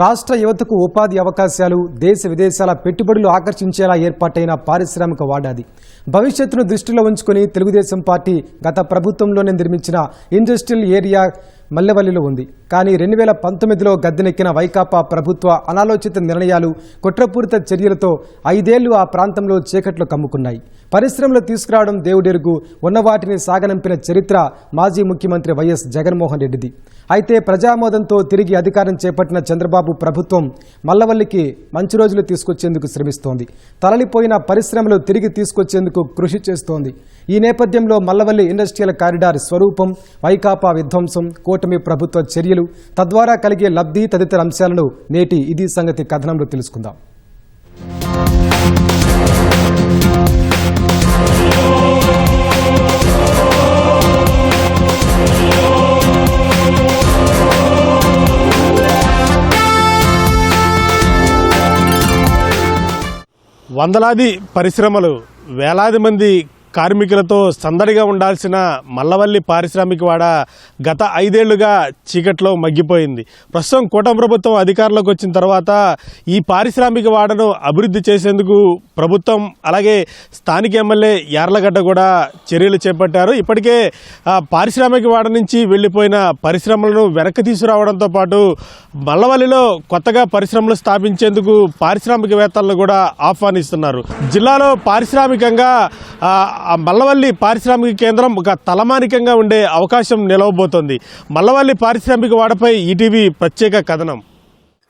రాష్ట్ర యువతకు ఉపాధి అవకాశాలు దేశ విదేశాల పెట్టుబడులు ఆకర్షించేలా ఏర్పాటైన పారిశ్రామిక వాడాది భవిష్యత్తును దృష్టిలో ఉంచుకుని తెలుగుదేశం పార్టీ గత ప్రభుత్వంలోనే నిర్మించిన ఇండస్ట్రియల్ ఏరియా మల్లెవల్లిలో ఉంది. కానీ రెండు వేల పంతొమ్మిదిలో గద్దెనెక్కిన వైకాపా ప్రభుత్వ అనాలోచిత నిర్ణయాలు కుట్రపూరిత చర్యలతో ఐదేళ్ళు ఆ ప్రాంతంలో చీకట్లు కమ్ముకున్నాయి. పరిశ్రమలు తీసుకురావడం దేవుడెరుగు ఉన్న వాటిని సాగనంపిన చరిత్ర మాజీ ముఖ్యమంత్రి వైఎస్ జగన్మోహన్ రెడ్డిది. అయితే ప్రజామోదంతో తిరిగి అధికారం చేపట్టిన చంద్రబాబు ప్రభుత్వం మల్లవల్లికి మంచి రోజులు తీసుకొచ్చేందుకు శ్రమిస్తోంది. తలలిపోయిన పరిశ్రమలు తిరిగి తీసుకొచ్చేందుకు కృషి చేస్తోంది. ఈ నేపథ్యంలో మల్లవల్లి ఇండస్ట్రియల్ కారిడార్ స్వరూపం వైకాపా విధ్వంసం కూటమి ప్రభుత్వ చర్యలు తద్వారా కలిగే లబ్ధి తదితర అంశాలను నేటి ఇది సంగతి కథనంలో తెలుసుకుందాం. వందలాది పరిశ్రమలు వేలాది మంది కార్మికులతో సందడిగా ఉండాల్సిన మల్లవల్లి పారిశ్రామికవాడ గత ఐదేళ్ళుగా చీకట్లో మగ్గిపోయింది. ప్రస్తుతం కూటమి ప్రభుత్వం అధికారంలోకి వచ్చిన తర్వాత ఈ పారిశ్రామిక వాడను అభివృద్ధి చేసేందుకు ప్రభుత్వం అలాగే స్థానిక ఎమ్మెల్యే యార్లగడ్డ కూడా చర్యలు చేపట్టారు. ఇప్పటికే పారిశ్రామికవాడ పారిశ్రామిక వాడ నుంచి వెళ్ళిపోయిన పరిశ్రమలను వెనక్కి తీసుకురావడంతో పాటు మల్లవల్లిలో కొత్తగా పరిశ్రమలు స్థాపించేందుకు పారిశ్రామికవేత్తలను కూడా ఆహ్వానిస్తున్నారు. జిల్లాలో పారిశ్రామికంగా మల్లవల్లి పారిశ్రామిక కేంద్రం ఒక తలమానికంగా ఉండే అవకాశం నిలవబోతోంది. మల్లవల్లి పారిశ్రామిక వాడపై ఈటీవీ ప్రత్యేక కథనం.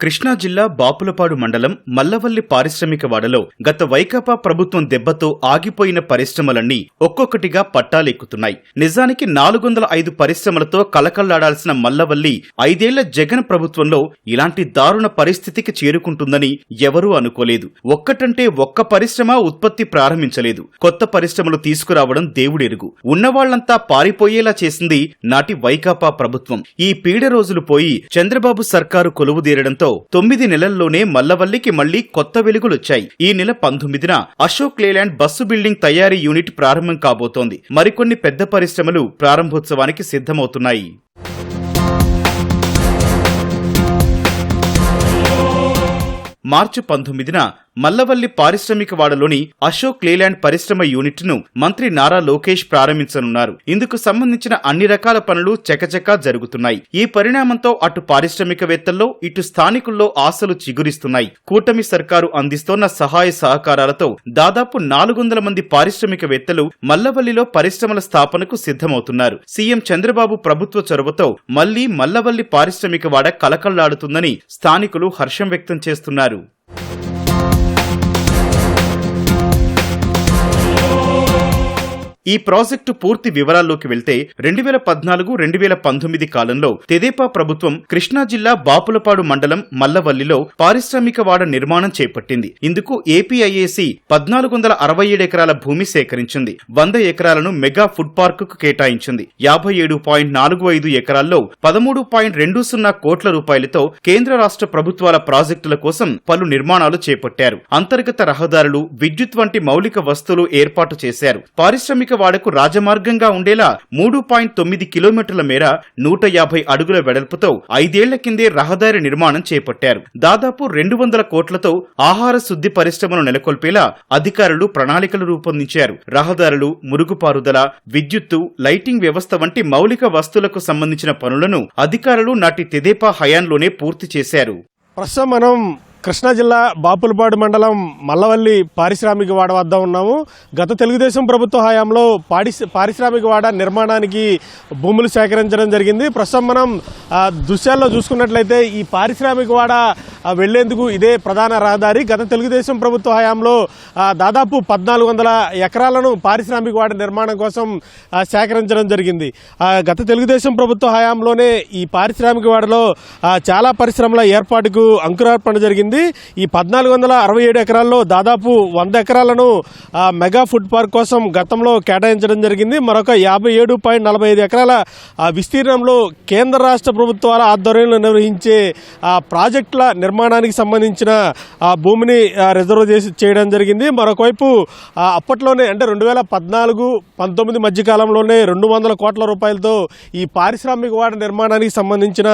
కృష్ణా జిల్లా బాపులపాడు మండలం మల్లవల్లి పారిశ్రామిక వాడలో గత వైకాపా ప్రభుత్వం దెబ్బతో ఆగిపోయిన పరిశ్రమలన్నీ ఒక్కొక్కటిగా పట్టాలెక్కుతున్నాయి. నిజానికి నాలుగు వందల ఐదు పరిశ్రమలతో కలకల్లాడాల్సిన మల్లవల్లి ఐదేళ్ళ జగన్ ప్రభుత్వంలో ఇలాంటి దారుణ పరిస్థితికి చేరుకుంటుందని ఎవరూ అనుకోలేదు. ఒక్కటంటే ఒక్క పరిశ్రమ ఉత్పత్తి ప్రారంభించలేదు. కొత్త పరిశ్రమలు తీసుకురావడం దేవుడెరుగు. ఉన్నవాళ్ళంతా పారిపోయేలా చేసింది నాటి వైకాపా ప్రభుత్వం. ఈ పీడ రోజులు పోయి చంద్రబాబు సర్కారు కొలువుదీరడంతో తొమ్మిది నెలల్లోనే మల్లవల్లికి మళ్ళీ కొత్త వెలుగులొచ్చాయి. ఈ నెల పంతొమ్మిదిన అశోక్ లేలాండ్ బస్సు బిల్డింగ్ తయారీ యూనిట్ ప్రారంభం కాబోతోంది. మరికొన్ని పెద్ద పరిశ్రమలు ప్రారంభోత్సవానికి సిద్ధమవుతున్నాయి. మార్చి పంతొమ్మిదిన మల్లవల్లి పారిశ్రామిక వాడలోని అశోక్ లేలాండ్ పరిశ్రమ యూనిట్ను మంత్రి నారా లోకేష్ ప్రారంభించనున్నారు. ఇందుకు సంబంధించిన అన్ని రకాల పనులు చకచకా జరుగుతున్నాయి. ఈ పరిణామంతో అటు పారిశ్రామికవేత్తల్లో ఇటు స్థానికుల్లో ఆశలు చిగురిస్తున్నాయి. కూటమి సర్కారు అందిస్తోన్న సహాయ సహకారాలతో దాదాపు నాలుగు వందల మంది పారిశ్రామికవేత్తలు మల్లవల్లిలో పరిశ్రమల స్థాపనకు సిద్ధమవుతున్నారు. సీఎం చంద్రబాబు ప్రభుత్వ చొరవతో మళ్ళీ మల్లవల్లి పారిశ్రామిక వాడ కలకల్లాడుతుందని స్థానికులు హర్షం వ్యక్తం చేస్తున్నారు. ఈ ప్రాజెక్టు పూర్తి వివరాల్లోకి వెళ్తే రెండు వేల పద్నాలుగు రెండు వేల పంతొమ్మిది కాలంలో తెదేపా ప్రభుత్వం కృష్ణా జిల్లా బాపులపాడు మండలం మల్లవల్లిలో పారిశ్రామిక వాడ నిర్మాణం చేపట్టింది. ఇందుకు ఏపీఐఏసి పద్నాలుగు వందల అరవై ఏడు ఎకరాల భూమి సేకరించింది. వంద ఎకరాలను మెగా ఫుడ్ పార్క్కు కేటాయించింది. యాభై ఏడు పాయింట్ నాలుగు ఐదు ఎకరాల్లో పదమూడు పాయింట్ రెండు సున్నా కోట్ల రూపాయలతో కేంద్ర రాష్ట్ర ప్రభుత్వాల ప్రాజెక్టుల కోసం పలు నిర్మాణాలు చేపట్టారు. అంతర్గత రహదారులు విద్యుత్ వంటి మౌలిక వస్తువులు ఏర్పాటు చేశారు. పారిశ్రామిక వాడకు రాజమార్గంగా ఉండేలా మూడు పాయింట్ తొమ్మిది కిలోమీటర్ల మేర నూట యాభై అడుగుల వెడల్పుతో ఐదేళ్ళ కిందే రహదారి నిర్మాణం చేపట్టారు. దాదాపు రెండు వందల కోట్లతో ఆహార శుద్ధి పరిశ్రమను నెలకొల్పేలా అధికారులు ప్రణాళికలు రూపొందించారు. రహదారులు మురుగుపారుదల విద్యుత్తు లైటింగ్ వ్యవస్థ వంటి మౌలిక వస్తువులకు సంబంధించిన పనులను అధికారులు నాటి తెదేపా హయాంలోనే పూర్తి చేశారు. ప్రస్తుతం మనం కృష్ణా జిల్లా బాపులపాడు మండలం మల్లవల్లి పారిశ్రామిక వాడ వద్ద ఉన్నాము. గత తెలుగుదేశం ప్రభుత్వ హయాంలో పాడి పారిశ్రామిక వాడ నిర్మాణానికి భూములు సేకరించడం జరిగింది. ప్రస్తుతం మనం దృశ్యాల్లో చూసుకున్నట్లయితే ఈ పారిశ్రామిక వాడ వెళ్ళేందుకు ఇదే ప్రధాన రహదారి. గత తెలుగుదేశం ప్రభుత్వ హయాంలో దాదాపు పద్నాలుగు వందల ఎకరాలను పారిశ్రామిక వాడ నిర్మాణం కోసం సేకరించడం జరిగింది. గత తెలుగుదేశం ప్రభుత్వ హయాంలోనే ఈ పారిశ్రామిక వాడలో చాలా పరిశ్రమల ఏర్పాటుకు అంకురార్పణ జరిగింది. ఈ పద్నాలుగు వందల అరవై ఏడు ఎకరాల్లో దాదాపు వంద ఎకరాలను మెగా ఫుడ్ పార్క్ కోసం గతంలో కేటాయించడం జరిగింది. మరొక యాభై ఏడు పాయింట్ నలభై ఐదు ఎకరాల విస్తీర్ణంలో కేంద్ర రాష్ట్ర ప్రభుత్వాల ఆధ్వర్యంలో నిర్వహించే ఆ, ప్రాజెక్టుల నిర్మాణానికి సంబంధించిన ఆ భూమిని రిజర్వ్ చేసి చేయడం జరిగింది. మరొకవైపు అప్పట్లోనే అంటే రెండు వేల పద్నాలుగు పంతొమ్మిది మధ్యకాలంలోనే రెండు వందల కోట్ల రూపాయలతో ఈ పారిశ్రామిక వాడ నిర్మాణానికి సంబంధించిన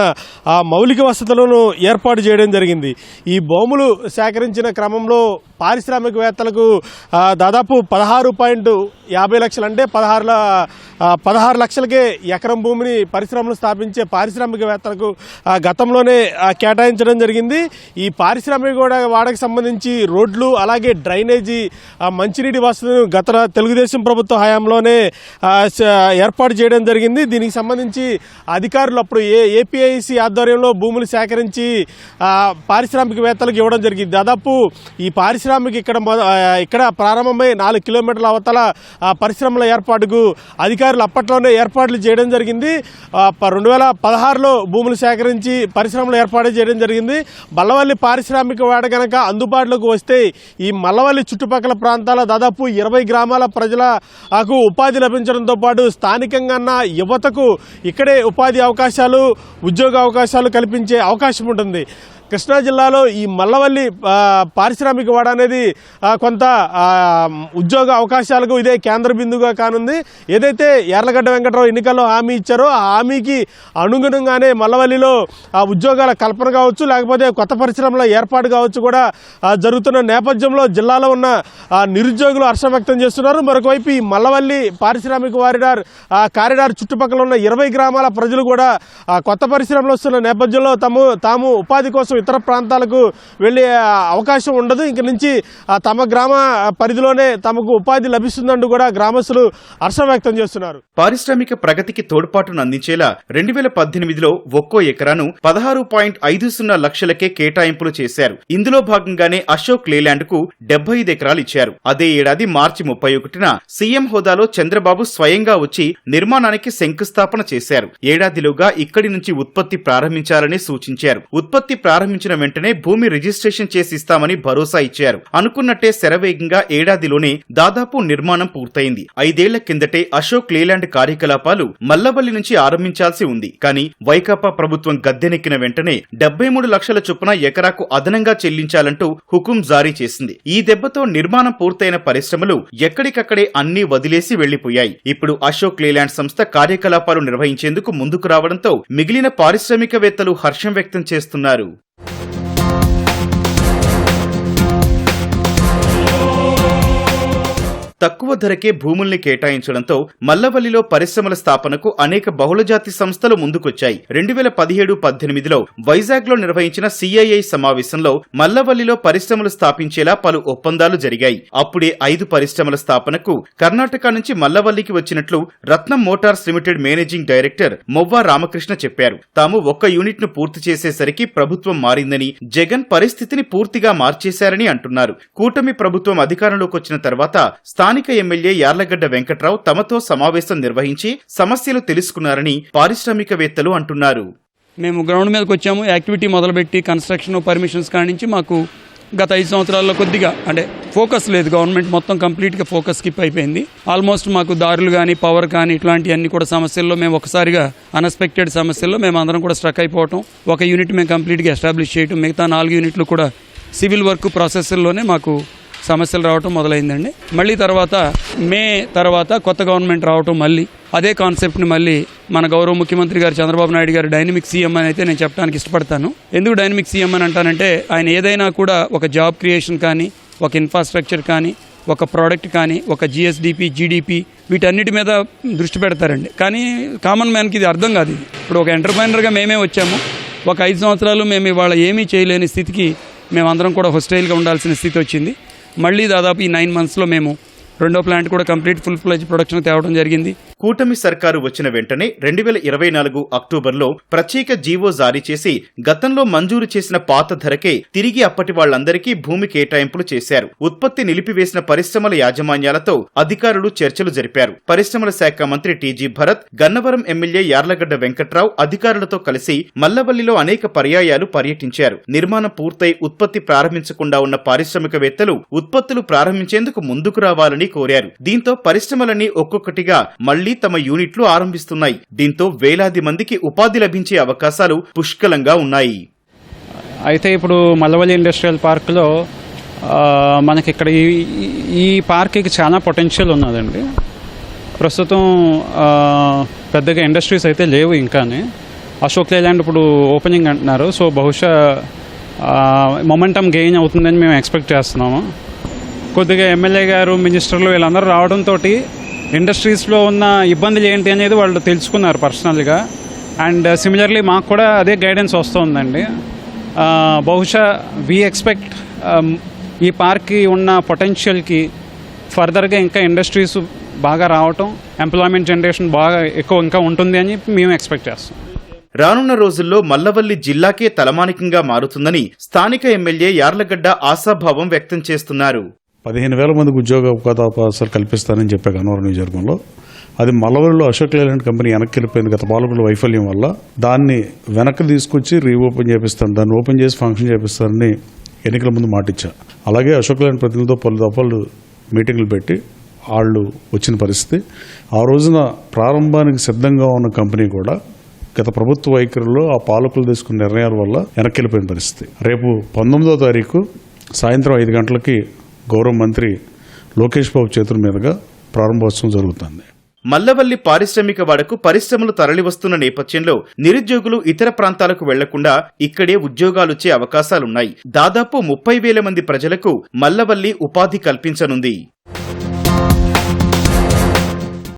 ఆ మౌలిక వసతులను ఏర్పాటు చేయడం జరిగింది. ఈ భూములు సేకరించిన క్రమంలో పారిశ్రామికవేత్తలకు దాదాపు పదహారు పాయింట్ యాభై లక్షలు అంటే పదహారు పదహారు లక్షలకే ఎకరం భూమిని పరిశ్రమలు స్థాపించే పారిశ్రామికవేత్తలకు గతంలోనే కేటాయించడం జరిగింది. ఈ పారిశ్రామిక కూడా వాడకి సంబంధించి రోడ్లు అలాగే డ్రైనేజీ మంచినీటి వసతులను గత తెలుగుదేశం ప్రభుత్వ హయాంలోనే ఏర్పాటు చేయడం జరిగింది. దీనికి సంబంధించి అధికారులు అప్పుడు ఏ ఏపీఐసి ఆధ్వర్యంలో భూములు సేకరించి పారిశ్రామికవేత్త శాస్త్రవేత్తలకు ఇవ్వడం జరిగింది. దాదాపు ఈ పారిశ్రామిక ఇక్కడ ఇక్కడ ప్రారంభమై నాలుగు కిలోమీటర్ల అవతల పరిశ్రమల ఏర్పాటుకు అధికారులు అప్పట్లోనే ఏర్పాట్లు చేయడం జరిగింది. రెండు వేల పదహారులో భూములు సేకరించి పరిశ్రమలు ఏర్పాటు చేయడం జరిగింది. మల్లవల్లి పారిశ్రామిక వాడ కనుక అందుబాటులోకి వస్తే ఈ మల్లవల్లి చుట్టుపక్కల ప్రాంతాల దాదాపు ఇరవై గ్రామాల ప్రజలకు ఉపాధి లభించడంతో పాటు స్థానికంగా యువతకు ఇక్కడే ఉపాధి అవకాశాలు ఉద్యోగ అవకాశాలు కల్పించే అవకాశం ఉంటుంది. కృష్ణా జిల్లాలో ఈ మల్లవల్లి పారిశ్రామిక వాడ అనేది కొంత ఉద్యోగ అవకాశాలకు ఇదే కేంద్ర బిందుగా కానుంది. ఏదైతే ఎర్లగడ్డ వెంకటరావు ఎన్నికల్లో హామీ ఇచ్చారో ఆ హామీకి అనుగుణంగానే మల్లవల్లిలో ఆ ఉద్యోగాల కల్పన కావచ్చు లేకపోతే కొత్త పరిశ్రమల ఏర్పాటు కావచ్చు కూడా జరుగుతున్న నేపథ్యంలో జిల్లాలో ఉన్న నిరుద్యోగులు హర్షం వ్యక్తం చేస్తున్నారు. మరొకవైపు ఈ మల్లవల్లి పారిశ్రామిక వారిడార్ కారిడార్ చుట్టుపక్కల ఉన్న ఇరవై గ్రామాల ప్రజలు కూడా కొత్త పరిశ్రమలు వస్తున్న నేపథ్యంలో తమ తాము ఉపాధి కోసం ఇతర ప్రాంతాలకు వెళ్ళే అవకాశం ఉండదు. ఇంక నుంచి తమ గ్రామ పరిధిలోనే తమకు ఉపాధి లభిస్తుందంటూ కూడా గ్రామస్తులు హర్షం వ్యక్తం చేస్తున్నారు. పారిశ్రామిక ప్రగతికి తోడ్పాటును అందించేలా రెండు వేల పద్దెనిమిదిలో ఒక్కో ఎకరాను పదహారు పాయింట్ ఐదు సున్నా లక్షలకే కేటాయింపులు చేశారు. ఇందులో భాగంగానే అశోక్ లేలాండ్కు డెబ్బై ఐదు ఎకరాలు ఇచ్చారు. అదే ఏడాది మార్చి ముప్పై ఒకటిన సీఎం హోదాలో చంద్రబాబు స్వయంగా వచ్చి నిర్మాణానికి శంకుస్థాపన చేశారు. ఏడాదిలోగా ఇక్కడి నుంచి ఉత్పత్తి ప్రారంభించాలని సూచించారు. ఉత్పత్తి ప్రారంభించిన వెంటనే భూమి రిజిస్ట్రేషన్ చేసి ఇస్తామని భరోసా ఇచ్చారు. అనుకున్నట్టే శరవేగంగా ఏడాదిలోనే దాదాపు నిర్మాణం పూర్తయింది. ఐదేళ్ళ కిందటే అశోక్ లేలాండ్ కార్యకలాపాలు మల్లవల్లి నుంచి ఆరంభించాల్సి ఉంది. కానీ వైకాపా ప్రభుత్వం గద్దెనెక్కిన వెంటనే డెబ్బై మూడు లక్షల చొప్పున ఎకరాకు అదనంగా చెల్లించాలంటూ హుకుం జారీ చేసింది. ఈ దెబ్బతో నిర్మాణం పూర్తయిన పరిశ్రమలు ఎక్కడికక్కడే అన్ని వదిలేసి వెళ్ళిపోయాయి ఇప్పుడు అశోక్ లేలాండ్ సంస్థ కార్యకలాపాలు నిర్వహించేందుకు ముందుకు రావడంతో మిగిలిన పారిశ్రామికవేత్తలు హర్షం వ్యక్తం చేస్తున్నారు. తక్కువ ధరకే భూముల్ని కేటాయించడంతో మల్లవల్లిలో పరిశ్రమల స్థాపనకు అనేక బహుళజాతి సంస్థలు ముందుకొచ్చాయి. రెండు వేల పదిహేడు పద్దెనిమిదిలో వైజాగ్లో నిర్వహించిన సిఐఐ సమావేశంలో మల్లవల్లిలో పరిశ్రమలు స్థాపించేలా పలు ఒప్పందాలు జరిగాయి. అప్పుడే ఐదు పరిశ్రమల స్థాపనకు కర్ణాటక నుంచి మల్లవల్లికి వచ్చినట్లు Ratnam motors limited managing director Movva Ramakrishna చెప్పారు. తాము ఒక్క యూనిట్ను పూర్తి చేసేసరికి ప్రభుత్వం మారిందని జగన్ పరిస్థితిని పూర్తిగా మార్చేశారని అంటున్నారు. కూటమి ప్రభుత్వం అధికారంలోకి వచ్చిన తర్వాత స్థానిక స్థానిక ఎమ్మెల్యే యార్లగడ్డ వెంకట్రావు తమతో సమావేశం నిర్వహించి సమస్యలు తెలుసుకున్నారని పారిశ్రామికవేత్తలు అంటున్నారు. మేము గ్రౌండ్ మీదకి వచ్చాము. యాక్టివిటీ మొదలుపెట్టి కన్స్ట్రక్షన్ పర్మిషన్స్ కానించి నుంచి మాకు గత ఐదు సంవత్సరాల్లో కొద్దిగా అంటే ఫోకస్ లేదు. గవర్నమెంట్ మొత్తం కంప్లీట్గా ఫోకస్ స్కిప్ అయిపోయింది. ఆల్మోస్ట్ మాకు దారులు కానీ పవర్ కానీ ఇట్లాంటివన్నీ కూడా సమస్యల్లో మేము ఒకసారిగా అన్ఎక్స్పెక్టెడ్ సమస్యల్లో మేము అందరం కూడా స్ట్రక్ అయిపోవటం. ఒక యూనిట్ మేము కంప్లీట్గా ఎస్టాబ్లిష్ చేయటం. మిగతా నాలుగు యూనిట్లు కూడా సివిల్ వర్క్ ప్రాసెస్లోనే మాకు సమస్యలు రావటం మొదలైందండి. మళ్ళీ తర్వాత మే తర్వాత కొత్త గవర్నమెంట్ రావటం మళ్ళీ అదే కాన్సెప్ట్ని మళ్ళీ మన గౌరవ ముఖ్యమంత్రి గారు చంద్రబాబు నాయుడు గారు డైనమిక్ సీఎం అని అయితే నేను చెప్పడానికి ఇష్టపడతాను. ఎందుకు డైనమిక్ సీఎం అని అంటానంటే ఆయన ఏదైనా కూడా ఒక జాబ్ క్రియేషన్ కానీ ఒక ఇన్ఫ్రాస్ట్రక్చర్ కానీ ఒక ప్రోడక్ట్ కానీ ఒక జిఎస్డిపి జీడిపి వీటన్నిటి మీద దృష్టి పెడతారండి. కానీ కామన్ మ్యాన్కి ఇది అర్థం కాదు ఇది. ఇప్పుడు ఒక ఎంటర్ప్రైనర్గా మేమే వచ్చాము. ఒక ఐదు సంవత్సరాలు మేము ఇవాళ ఏమీ చేయలేని స్థితికి మేమందరం కూడా హొస్టైల్గా ఉండాల్సిన స్థితి వచ్చింది. మళ్ళీ దాదాపు ఈ నైన్ మంత్స్లో మేము రెండో ప్లాంట్ కూడా కంప్లీట్ ఫుల్ ఫ్లెజ్ ప్రొడక్షన్ తేవడం జరిగింది. కూటమి సర్కారు వచ్చిన వెంటనే రెండు వేల ఇరవై నాలుగు అక్టోబర్లో ప్రత్యేక జీవో జారీ చేసి గతంలో మంజూరు చేసిన పాత ధరకే తిరిగి అప్పటి వాళ్ళందరికీ భూమి కేటాయింపులు చేశారు. ఉత్పత్తి నిలిపివేసిన పరిశ్రమల యాజమాన్యాలతో అధికారులు చర్చలు జరిపారు. పరిశ్రమల శాఖ మంత్రి టీజీ భరత్ గన్నవరం ఎమ్మెల్యే యార్లగడ్డ వెంకట్రావు అధికారులతో కలిసి మల్లవల్లిలో అనేక పర్యాయాలు పర్యటించారు. నిర్మాణం పూర్తయి ఉత్పత్తి ప్రారంభించకుండా ఉన్న పారిశ్రామికవేత్తలు ఉత్పత్తులు ప్రారంభించేందుకు ముందుకు రావాలని కోరారు. దీంతో పరిశ్రమలన్నీ ఒక్కొక్కటిగా మళ్ళీ తమ యూనిట్లు ఆరంభిస్తున్నాయి. దీంతో వేలాది మందికి ఉపాధి లభించే అవకాశాలు పుష్కలంగా ఉన్నాయి. అయితే ఇప్పుడు మల్లవల్లి ఇండస్ట్రియల్ పార్క్లో మనకి ఇక్కడ ఈ ఈ- పార్క్కి చాలా పొటెన్షియల్ ఉన్నదండి. ప్రస్తుతం పెద్దగా ఇండస్ట్రీస్ అయితే లేవు ఇంకానే. అశోక్ లేలాండ్ ఇప్పుడు ఓపెనింగ్ అంటున్నారు. సో బహుశా మొమెంటం గెయిన్ అవుతుందని మేము ఎక్స్పెక్ట్ చేస్తున్నాము. కొద్దిగా ఎమ్మెల్యే గారు మినిస్టర్లు వీళ్ళందరూ రావడంతో ఇండస్ట్రీస్లో ఉన్న ఇబ్బందులు ఏంటి అనేది వాళ్ళు తెలుసుకున్నారు పర్సనల్గా. అండ్ uh, సిమిలర్లీ మాకు కూడా అదే గైడెన్స్ వస్తుందండి. Uh, బహుశా వీ ఎక్స్పెక్ట్ um, ఈ పార్క్కి ఉన్న పొటెన్షియల్కి ఫర్దర్గా ఇంకా ఇండస్ట్రీస్ బాగా రావటం ఎంప్లాయ్మెంట్ జనరేషన్ బాగా ఎక్కువ ఇంకా ఉంటుంది అని మేము ఎక్స్పెక్ట్ చేస్తాం. రానున్న రోజుల్లో మల్లవల్లి జిల్లాకే తలమానికంగా మారుతుందని స్థానిక ఎమ్మెల్యే యార్లగడ్డ ఆశాభావం వ్యక్తం చేస్తున్నారు. పదిహేను వేల మందికి ఉద్యోగ అవకాశాలు కల్పిస్తానని చెప్పారు అన్నవరం నియోజకవర్గంలో. అది మలవరిలో అశోక్ లేలాండ్ కంపెనీ వెనక్కి వెళ్ళిపోయింది గత పాలకుల వైఫల్యం వల్ల. దాన్ని వెనక్కి తీసుకొచ్చి రీఓపెన్ చేపిస్తాను దాన్ని ఓపెన్ చేసి ఫంక్షన్ చేపిస్తానని ఎన్నికల ముందు మాటిచ్చా. అలాగే అశోక్ లేలాండ్ ప్రతినిధులతో పలు దఫాలు మీటింగ్లు పెట్టి వాళ్ళు వచ్చిన పరిస్థితి. ఆ రోజున ప్రారంభానికి సిద్ధంగా ఉన్న కంపెనీ కూడా గత ప్రభుత్వ వైఖరిలో ఆ పాలకులు తీసుకున్న నిర్ణయాల వల్ల వెనక్కి వెళ్ళిపోయిన పరిస్థితి. రేపు పంతొమ్మిదో తారీఖు సాయంత్రం ఐదు గంటలకి గౌరవ మంత్రి లోకేష్ బాబు చేతుల మీదుగా ప్రారంభోత్సవం జరుగుతుంది. మల్లవల్లి పారిశ్రామిక వాడకు పరిశ్రమలు తరలివస్తున్న నేపథ్యంలో నిరుద్యోగులు ఇతర ప్రాంతాలకు వెళ్ళకుండా ఇక్కడే ఉద్యోగాలుచ్చే అవకాశాలున్నాయి. దాదాపు ముప్పై వేల మంది ప్రజలకు మల్లవల్లి ఉపాధి కల్పించనుంది.